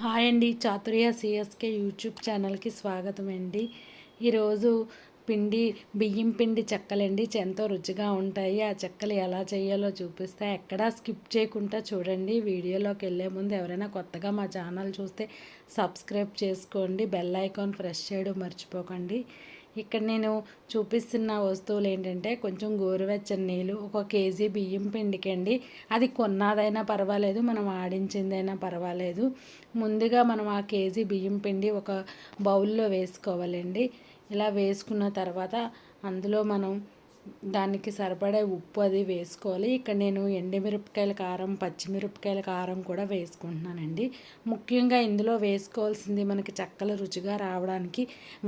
Hi అండి Chaturya CSK YouTube ఛానల్కి స్వాగతం అండి. ఈరోజు పిండి బియ్యం పిండి చెక్కలండి. ఎంతో రుచిగా ఉంటాయి. ఆ చెక్కలు ఎలా చేయాలో చూపిస్తే. ఎక్కడా స్కిప్ చేయకుండా చూడండి. వీడియోలోకి వెళ్ళే ముందు ఎవరైనా కొత్తగా మా ఛానల్ చూస్తే సబ్స్క్రైబ్ చేసుకోండి. బెల్ ఐకాన్ ప్రెస్ చేయడం మర్చిపోకండి. ఇక్కడ నేను చూపిస్తున్న వస్తువులు ఏంటంటే కొంచెం గోరువెచ్చని నీళ్ళు ఒక కేజీ బియ్యం పిండికండి. అది కొన్నదైనా పర్వాలేదు మనం ఆడించిందైనా పర్వాలేదు. ముందుగా మనం ఆ కేజీ బియ్యం పిండి ఒక బౌల్లో వేసుకోవాలండి. ఇలా వేసుకున్న తర్వాత అందులో మనం దానికి సరిపడే ఉప్పు అది వేసుకోవాలి. ఇక్కడ నేను ఎండిమిరపకాయల కారం పచ్చిమిరపకాయల కారం కూడా వేసుకుంటున్నానండి. ముఖ్యంగా ఇందులో వేసుకోవాల్సింది మనకి చక్కల రుచిగా రావడానికి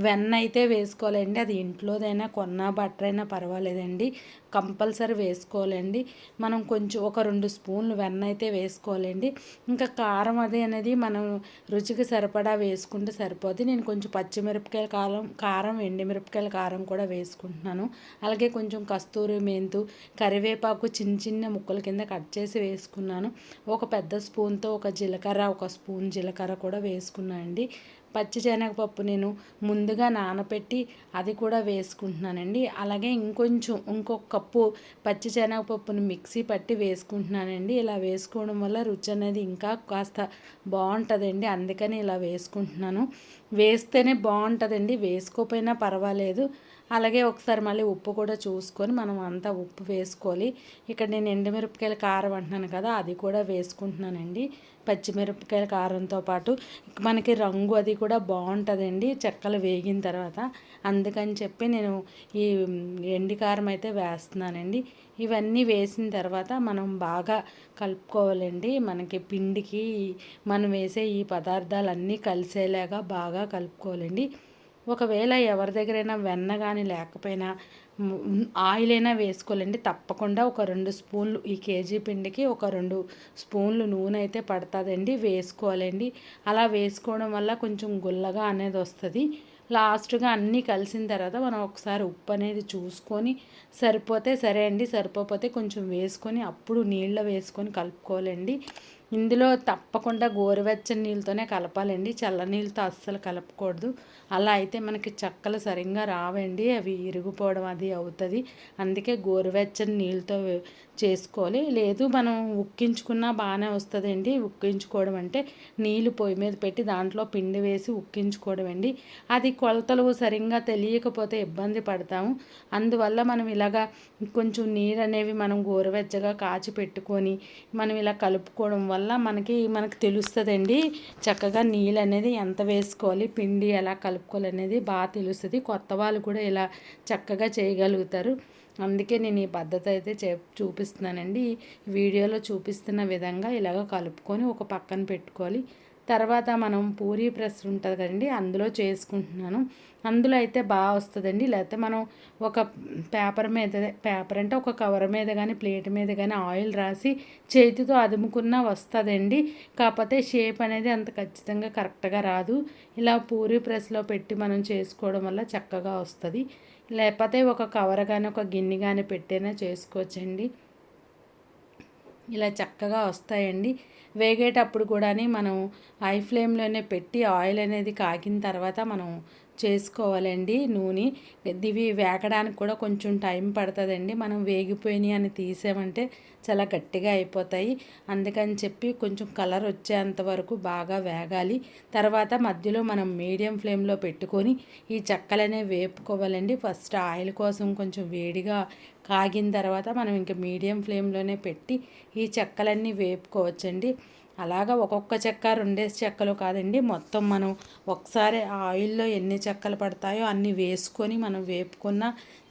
వెన్న అయితే వేసుకోవాలండి. అది ఇంట్లోదైనా కొన్నా బట్టర్ అయినా పర్వాలేదండి. కంపల్సరీ వేసుకోవాలండి. మనం కొంచెం ఒక రెండు స్పూన్లు వెన్న అయితే వేసుకోవాలండి. ఇంకా కారం అది అనేది మనం రుచికి సరిపడా వేసుకుంటే సరిపోతుంది నేను కొంచెం పచ్చిమిరపకాయల కారం కారం ఎండిమిరపకాయల కారం కూడా వేసుకుంటున్నాను. అలాగే కొంచెం కొంచెం కస్తూరి మెంతు కరివేపాకు చిన్న చిన్న ముక్కల కింద కట్ చేసి వేసుకున్నాను. ఒక పెద్ద స్పూన్తో ఒక జీలకర్ర ఒక స్పూన్ జీలకర్ర కూడా వేసుకున్నాను అండి. పచ్చి శనగపప్పు నేను ముందుగా నానబెట్టి అది కూడా వేసుకుంటున్నానండి. అలాగే ఇంకొంచెం ఇంకొక కప్పు పచ్చి శనగపప్పుని మిక్సీ పట్టి వేసుకుంటున్నానండి. ఇలా వేసుకోవడం వల్ల రుచి అనేది ఇంకా కాస్త బాగుంటుందండి. అందుకని ఇలా వేసుకుంటున్నాను. వేస్తేనే బాగుంటుందండి. వేసుకోపోయినా పర్వాలేదు. అలాగే ఒకసారి మళ్ళీ ఉప్పు కూడా చూసుకొని మనం అంతా ఉప్పు వేసుకోవాలి. ఇక్కడ నేను ఎండుమిరపకాయల కారం అంటున్నాను కదా అది కూడా వేసుకుంటున్నానండి. పచ్చిమిరపకాయల కారంతో పాటు మనకి రంగు అది కూడా బాగుంటుందండి చెక్కలు వేగిన తర్వాత. అందుకని చెప్పి నేను ఈ ఎండి కారం అయితే వేస్తున్నానండి. ఇవన్నీ వేసిన తర్వాత మనం బాగా కలుపుకోవాలండి. మనకి పిండికి మనం వేసే ఈ పదార్థాలన్నీ కలిసేలాగా బాగా కలుపుకోవాలండి. ఒకవేళ ఎవరి దగ్గరైనా వెన్న కానీ లేకపోయినా ఆయిల్ అయినా వేసుకోవాలండి. తప్పకుండా ఒక రెండు స్పూన్లు ఈ కేజీ పిండికి ఒక రెండు స్పూన్లు నూనె అయితే పడుతుందండి. వేసుకోవాలండి. అలా వేసుకోవడం వల్ల కొంచెం గుల్లగా అనేది వస్తుంది. లాస్ట్గా అన్నీ కలిసిన తర్వాత మనం ఒకసారి ఉప్పు అనేది చూసుకొని సరిపోతే సరే అండి. సరిపోతే కొంచెం వేసుకొని అప్పుడు నీళ్ళ వేసుకొని కలుపుకోవాలండి. ఇందులో తప్పకుండా గోరువెచ్చని నీళ్ళతోనే కలపాలండి. చల్ల నీళ్ళతో అస్సలు కలపకూడదు. అలా అయితే మనకి చెక్కలు సరిగ్గా రావండి. అవి ఇరిగిపోవడం అది అవుతుంది. అందుకే గోరువెచ్చని నీళ్ళతో చేసుకోవాలి. లేదు మనం ఉక్కించుకున్నా బాగానే వస్తుందండి. ఉక్కించుకోవడం అంటే నీళ్ళు పొయ్యి మీద పెట్టి దాంట్లో పిండి వేసి ఉక్కించుకోవడం అండి. అది కొలతలు సరిగ్గా తెలియకపోతే ఇబ్బంది పడతాము. అందువల్ల మనం ఇలాగా కొంచెం నీరు అనేవి మనం గోరువెచ్చగా కాచి పెట్టుకొని మనం ఇలా కలుపుకోవడం వల్ల మనకి మనకు తెలుస్తుందండి చక్కగా నీళ్ళు అనేది ఎంత వేసుకోవాలి పిండి ఎలా కలుపుకోవాలి అనేది బాగా తెలుస్తుంది. కొత్త వాళ్ళు కూడా ఇలా చక్కగా చేయగలుగుతారు. అందుకే నేను ఈ పద్ధతి అయితే చే చూపిస్తున్నానండి. వీడియోలో చూపిస్తున్న విధంగా ఇలాగ కలుపుకొని ఒక పక్కన పెట్టుకోవాలి. తర్వాత మనం పూరీ ప్రెస్ ఉంటుంది కదండి అందులో చేసుకుంటున్నాను. అందులో అయితే బాగా వస్తుందండి. లేకపోతే మనం ఒక పేపర్ మీద పేపర్ అంటే ఒక కవర్ మీద కానీ ప్లేట్ మీద కానీ ఆయిల్ రాసి చేతితో అదుముకున్నా వస్తుందండి. కాకపోతే షేప్ అనేది అంత ఖచ్చితంగా కరెక్ట్గా రాదు. ఇలా పూరీ ప్రెస్లో పెట్టి మనం చేసుకోవడం వల్ల చక్కగా వస్తుంది. లేకపోతే ఒక కవర్ కానీ ఒక గిన్నె కానీ పెట్టైనా చేసుకోవచ్చండి. ఇలా చక్కగా వస్తాయండి. వేగేటప్పుడు కూడా మనం హై ఫ్లేమ్లోనే పెట్టి ఆయిల్ అనేది కాగిన తర్వాత మనం చేసుకోవాలండి నూనె. ఇవి వేగడానికి కూడా కొంచెం టైం పడుతుందండి. మనం వేగిపోయినాయి అని తీసామంటే చాలా గట్టిగా అయిపోతాయి. అందుకని చెప్పి కొంచెం కలర్ వచ్చేంత వరకు బాగా వేగాలి. తర్వాత మధ్యలో మనం మీడియం ఫ్లేమ్లో పెట్టుకొని ఈ చెక్కలనే వేపుకోవాలండి. ఫస్ట్ ఆయిల్ కోసం కొంచెం వేడిగా కాగిన తర్వాత మనం ఇంకా మీడియం ఫ్లేమ్లోనే పెట్టి ఈ చెక్కలన్నీ వేపుకోవచ్చండి. అలాగా ఒక్కొక్క చెక్క రెండేసి చెక్కలు కాదండి. మొత్తం మనం ఒకసారి ఆయిల్లో ఎన్ని చెక్కలు పడతాయో అన్ని వేసుకొని మనం వేపుకున్న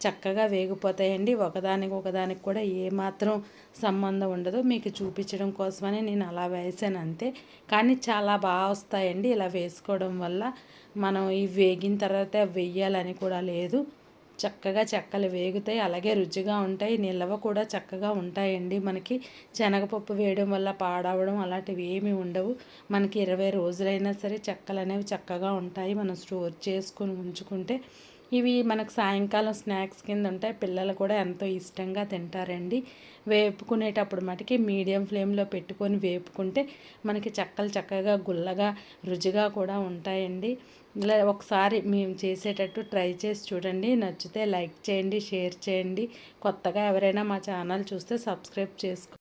చక్కగా వేగిపోతాయండి. ఒకదానికి ఒకదానికి కూడా ఏమాత్రం సంబంధం ఉండదు. మీకు చూపించడం కోసమని నేను అలా వేసాను అంతే. కానీ చాలా బాగా వస్తాయండి. ఇలా వేసుకోవడం వల్ల మనం ఇవి వేగిన తర్వాత వెయ్యాలని కూడా లేదు. చక్కగా చెక్కలు వేగుతాయి అలాగే రుచిగా ఉంటాయి. నిల్వ కూడా చక్కగా ఉంటాయండి. మనకి శనగపప్పు వేయడం వల్ల పాడవడం అలాంటివి ఏమీ ఉండవు. మనకి ఇరవై రోజులైనా సరే చెక్కలు అనేవి చక్కగా ఉంటాయి. మనం స్టోర్ చేసుకొని ఉంచుకుంటే ఇవి మనకు సాయంకాలం స్నాక్స్ కింద ఉంటాయి పిల్లలు కూడా ఎంతో ఇష్టంగా తింటారండి. వేపుకునేటప్పుడు మటుకి మీడియం ఫ్లేమ్లో పెట్టుకొని వేపుకుంటే మనకి చక్కలు చక్కగా గుల్లగా రుచిగా కూడా ఉంటాయండి. ఇలా ఒకసారి మేము చేసేటట్టు ట్రై చేసి చూడండి. నచ్చితే లైక్ చేయండి షేర్ చేయండి. కొత్తగా ఎవరైనా మా ఛానల్ చూస్తే సబ్స్క్రైబ్ చేసుకో